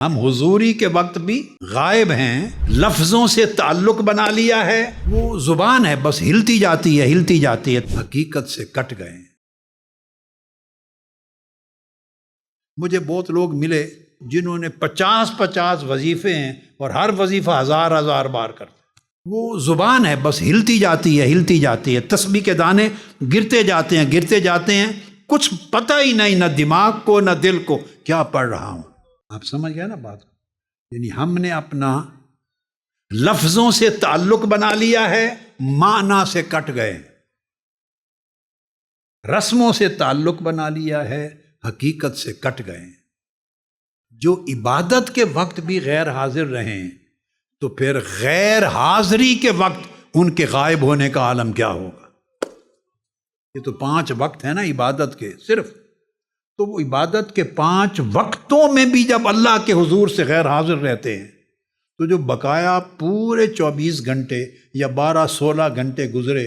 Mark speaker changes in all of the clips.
Speaker 1: हम हुजूरी के वक्त भी गायब हैं, लफ्जों से ताल्लुक बना लिया है। वो ज़ुबान है, बस हिलती जाती है, हिलती जाती है। हकीकत से कट गए मुझे बहुत लोग मिले जिन्होंने पचास पचास वजीफे हैं और हर वजीफा हज़ार हज़ार बार करते वो ज़ुबान है, बस हिलती जाती है, हिलती जाती है। तस्बी के दाने गिरते जाते हैं, गिरते जाते हैं। कुछ पता ही नहीं, ना दिमाग को, ना दिल को। क्या पढ़ रहा हूँ? आप समझ गए ना बात? यानी हमने अपना लफ्जों से ताल्लुक बना लिया है, माना से कट गए। रस्मों से ताल्लुक बना लिया है, हकीकत से कट गए। जो इबादत के वक्त भी गैर हाजिर रहे तो फिर गैर हाजिरी के वक्त उनके गायब होने का आलम क्या होगा? ये तो पाँच वक्त है ना इबादत के, सिर्फ़। तो वो इबादत के पाँच वक्तों में भी जब अल्लाह के हुजूर से गैर हाजिर रहते हैं तो जो बकाया पूरे चौबीस घंटे या बारह सोलह घंटे गुजरे,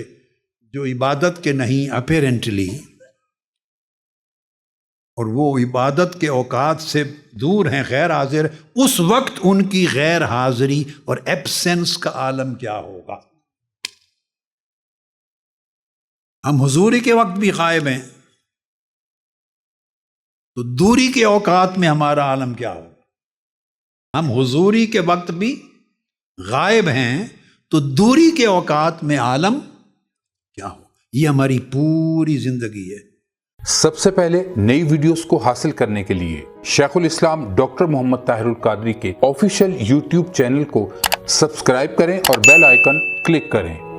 Speaker 1: जो इबादत के नहीं अपेरेंटली और वो इबादत के औकात से दूर हैं, गैर हाजिर, उस वक्त उनकी गैर हाजिरी और एब्सेंस का आलम क्या होगा? हम हुजूरी के वक्त भी गायब हैं। तो दूरी के औकात में हमारा आलम क्या होगा हम हुजूरी के वक्त भी गायब हैं तो दूरी के औकात में आलम क्या हो? ये हमारी पूरी ज़िंदगी है।
Speaker 2: सबसे पहले नई वीडियोस को हासिल करने के लिए शेखुल इस्लाम, डॉक्टर मोहम्मद ताहिरुल कादरी के ऑफिशियल यूट्यूब चैनल को सब्सक्राइब करें और बेल आइकन क्लिक करें।